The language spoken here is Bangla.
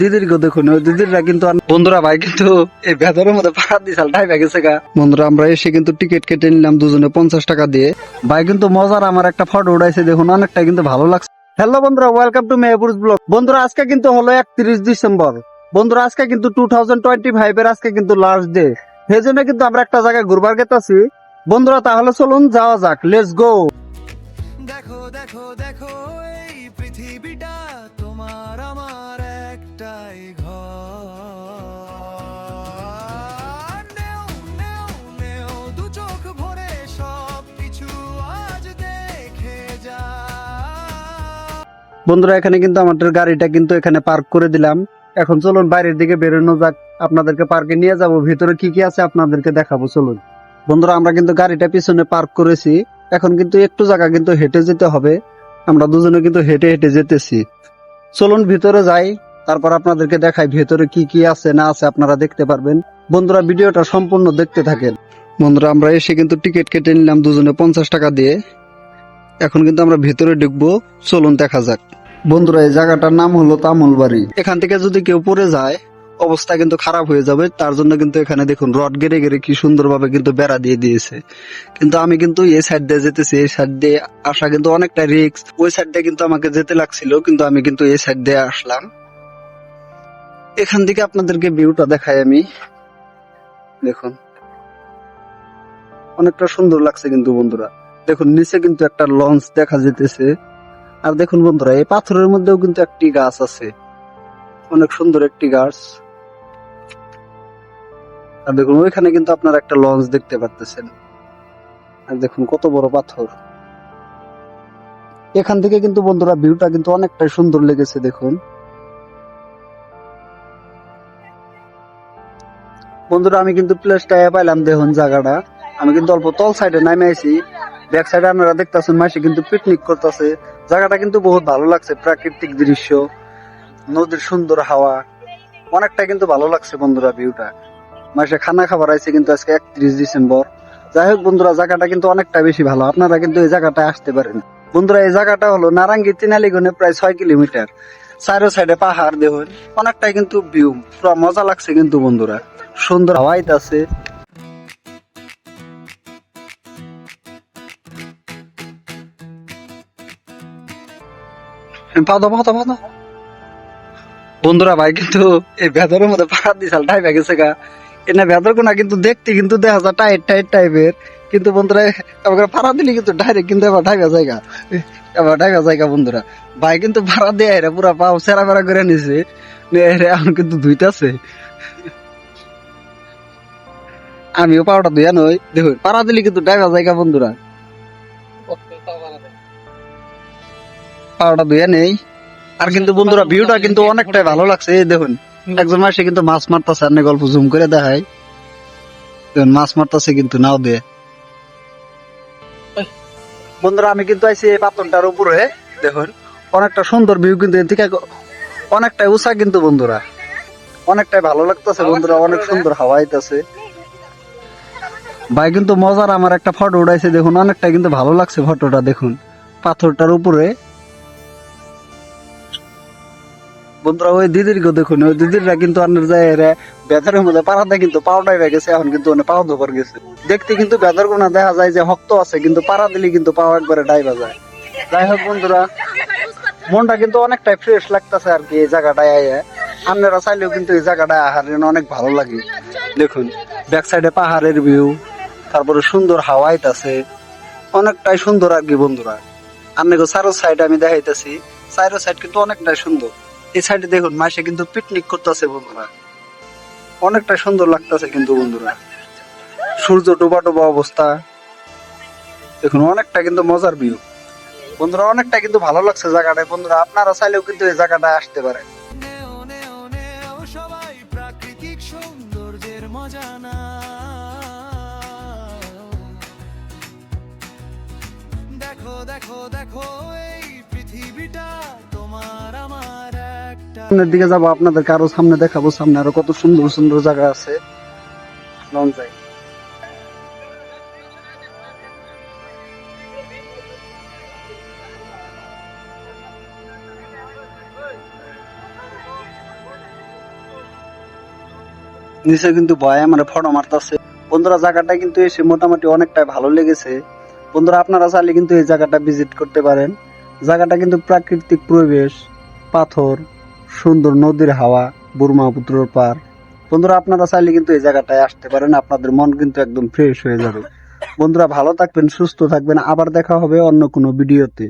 দিদির গো দেখুন দিদিরা কিন্তু বন্ধুরা ভাই, কিন্তু এই ভেতরের মধ্যে পাড়া দিছাল ঠাই গেছে গা। বন্ধুরা, আমরা এসে কিন্তু টিকিট কেটে নিলাম দুজনে পঞ্চাশ টাকা দিয়ে। ভাই, কিন্তু মজার আমার একটা ফটো উঠাইছে দেখুন, অনেকটা কিন্তু ভালো লাগছে। হ্যালো বন্ধুরা ওয়েলকাম টু মেহপুরস ব্লগ বন্ধুরা, আজকে কিন্তু হলো একত্রিশ ডিসেম্বর। বন্ধুরা, আজকে কিন্তু টু থাউজেন্ড টোয়েন্টি ফাইভ এর আজকে কিন্তু লাস্ট ডে সেই জন্য কিন্তু আমরা একটা জায়গায় ঘুরবার গেতাছি বন্ধুরা, তাহলে চলুন, যাওয়া যাক। লেটস গো দেখো দেখো দেখো। বন্ধুরা, এখানে কিন্তু আমাদের গাড়িটা কিন্তু এখানে পার্ক করে দিলাম। এখন চলুন বাইরের দিকে বেরোনো যাক। আপনাদেরকে পার্কে নিয়ে যাব। ভিতরে কি কি আছে আপনাদেরকে দেখাবো। চলুন। বন্ধুরা, আমরা কিন্তু গাড়িটা পিছনে পার্ক করেছি। এখন কিন্তু একটু জায়গা কিন্তু হেঁটে যেতে হবে। আমরা দুজনে কিন্তু হেঁটে হেঁটে যেতেছি। চলুন ভিতরে যাই। তারপর আপনাদেরকে দেখাই ভেতরে কি কি আছে, না আছে, আপনারা দেখতে পারবেন। বন্ধুরা, ভিডিওটা সম্পূর্ণ দেখতে থাকেন। বন্ধুরা, আমরা এসে কিন্তু টিকিট কেটে নিলাম দুজনে পঞ্চাশ টাকা দিয়ে। এখন কিন্তু আমরা ভেতরে ঢুকবো। চলুন, দেখা যাক। বন্ধুরা, এই জায়গাটার নাম হলো তামুল বাড়ি এখান থেকে যদি কেউ পড়ে যায়, অবস্থা কিন্তু খারাপ হয়ে যাবে। তার জন্য কিন্তু এখানে দেখুন, রড গেড়ে গেড়ে কি সুন্দরভাবে কিন্তু বেড়া দিয়ে দিয়েছে। কিন্তু আমি কিন্তু এই সাইড দিয়ে যেতেছি, এই সাইড দিয়ে আসা কিন্তু অনেকটা রিক্স ওই সাইড দিয়ে কিন্তু আমাকে যেতে লাগছিল, কিন্তু আমি কিন্তু এই সাইড দিয়ে আসলাম। এখান থেকে আপনাদেরকে ভিউটা দেখাই আমি। দেখুন। অনেকটা সুন্দর লাগছে কিন্তু বন্ধুরা। দেখুন, নিচে কিন্তু একটা লঞ্চ দেখা যেতেছে। আর দেখুন বন্ধুরা, এই পাথরের মধ্যেও কিন্তু একটি গাছ আছে। অনেক সুন্দর একটি গাছ। আর দেখুন, ওইখানে কিন্তু আপনার একটা লঞ্চ দেখতে পারতেছেন। আর দেখুন, কত বড় পাথর। এখান থেকে কিন্তু বন্ধুরা ভিউটা কিন্তু অনেকটাই সুন্দর লেগেছে, দেখুন। বন্ধুরা, আমি কিন্তু প্লেসটা পাইলাম দেখুন জায়গাটা। আমি কিন্তু অল্প তল সাইডে নামে আইছি। ব্যাক সাইডে আপনারা দেখতেছেন মাসে কিন্তু পিকনিক করতেছে। জায়গাটা কিন্তু বহুত ভালো লাগছে, প্রাকৃতিক দৃশ্য, নদীর সুন্দর হাওয়া। অনেকটা কিন্তু ভালো লাগছে বন্ধুরা ভিউটা মাসে খানা খাবার আইছে কিন্তু আজকে একত্রিশ ডিসেম্বর। যাই হোক বন্ধুরা, জায়গাটা কিন্তু অনেকটা বেশি ভালো। আপনারা কিন্তু এই জায়গাটায় আসতে পারেন। বন্ধুরা, এই জায়গাটা হলো নারাঙ্গি তিনালিগনে প্রায় ছয় কিলোমিটার। চারো সাইডে পাহাড় দেখুন। অনেকটাই কিন্তু ভিউ পুরো মজা লাগছে কিন্তু বন্ধুরা। সুন্দর হাওয়াইত আছে। পাদো পাদো পাদো বন্ধুরা, ভাই কিন্তু এই ভেতরের মধ্যে পাড়া দিছাল টাইপ গেছে গা। এনে কোনা কিন্তু দেখতে কিন্তু দেখা যায় টাইট টাইট টাইপের কিন্তু বন্ধুরা ভাড়া দিলে কিন্তু ডাইরেক্ট কিন্তু এবার ঢাকা জায়গা বন্ধুরা। ভাই কিন্তু ভাড়া দিয়ে এরা পুরা পাও সেরা বেড়া করে নিছে। কিন্তু ধুইতাছে আমিও নই। পাড়া কিন্তু ঢাকা জায়গা, বন্ধুরা। পাওটা ধুয়া নেই। আর কিন্তু, বন্ধুরা, ভিউটা কিন্তু অনেকটাই ভালো লাগছে দেখুন। একজন মাসে কিন্তু মাছ মারতাছে, আর গল্প জুম করে দেখায় মাছ মারতাছে কিন্তু নাও দিয়ে। বন্ধুরা, আমি কিন্তু আইছি এই পাথরটার উপরে, দেখুন। অনেকটা সুন্দর ভিউ কিন্তু এর থেকে অনেকটাই উঁচা কিন্তু বন্ধুরা। অনেকটাই ভালো লাগতেছে বন্ধুরা, অনেক সুন্দর হাওয়া আইতাছে। ভাই, কিন্তু মজার আমার একটা ফটো উঠাইছে দেখুন অনেকটা কিন্তু ভালো লাগছে ফটোটা দেখুন। পাথরটার উপরে বন্ধুরা, ওই দিদির গো দেখুন, ওই দিদিরা কিন্তু অন্যের যায় বেতারের মধ্যে পাড়াতে কিন্তু পাউডাই হয়ে গেছে, এখন কিন্তু অনেক পাও ধোকর গেছে। দেখতে কিন্তু বেতার কোনা দেখা যায় যে শক্ত আছে, কিন্তু পাড়া দিলে কিন্তু পাও একবারে ডাইবা যায়। যাই হোক বন্ধুরা, মনটা কিন্তু অনেকটাই ফ্রেশ লাগতেছে আর কি এই জায়গাটায় আইয়া। আপনারা চাইলেও কিন্তু এই জায়গাটায় আহার অনেক ভালো লাগে। দেখুন ব্যাক সাইডে পাহাড়ের ভিউ তারপরে সুন্দর হাওয়াইত আছে অনেকটাই সুন্দর আর কি বন্ধুরা। আপনাকে চারো সাইড আমি দেখাইতেছি, চারো সাইড কিন্তু অনেকটাই সুন্দর। এই সাইডে দেখুন মাসে কিন্তু পিকনিক করতেছে বন্ধুরা। অনেকটা সুন্দর লাগতেছে কিন্তু বন্ধুরা। সূর্য ডোবা ডোবা অবস্থা। দেখুন, অনেকটা কিন্তু মজার ভিউ বন্ধুরা, অনেকটা কিন্তু ভালো লাগছে জায়গাটায়। বন্ধুরা, আপনারা চাইলেও কিন্তু এই জায়গাটায় আসতে পারেন। দেখো দেখো দেখো সামনের দিকে যাব, আপনাদেরকে আরও সামনে দেখাবো, সামনে আরও কত সুন্দর সুন্দর জায়গা আছে। নিচে কিন্তু ভয় মানে ফটো মারতেছে। বন্ধুরা জায়গাটা কিন্তু এসে মোটামুটি অনেকটাই ভালো লেগেছে। বন্ধুরা, আপনারা চাইলে কিন্তু এই জায়গাটা ভিজিট করতে পারেন। জায়গাটা কিন্তু প্রাকৃতিক পরিবেশ, পাথর। সুন্দর নদীর হাওয়া বুরমাপুত্রর পার বন্ধুরা, আপনারা চাইলে কিন্তু এই জায়গাটায় আসতে পারেন, আপনাদের মন কিন্তু একদম ফ্রেশ হয়ে যাবে। বন্ধুরা, ভালো থাকবেন, সুস্থ থাকবেন। আবার দেখা হবে অন্য কোনো ভিডিওতে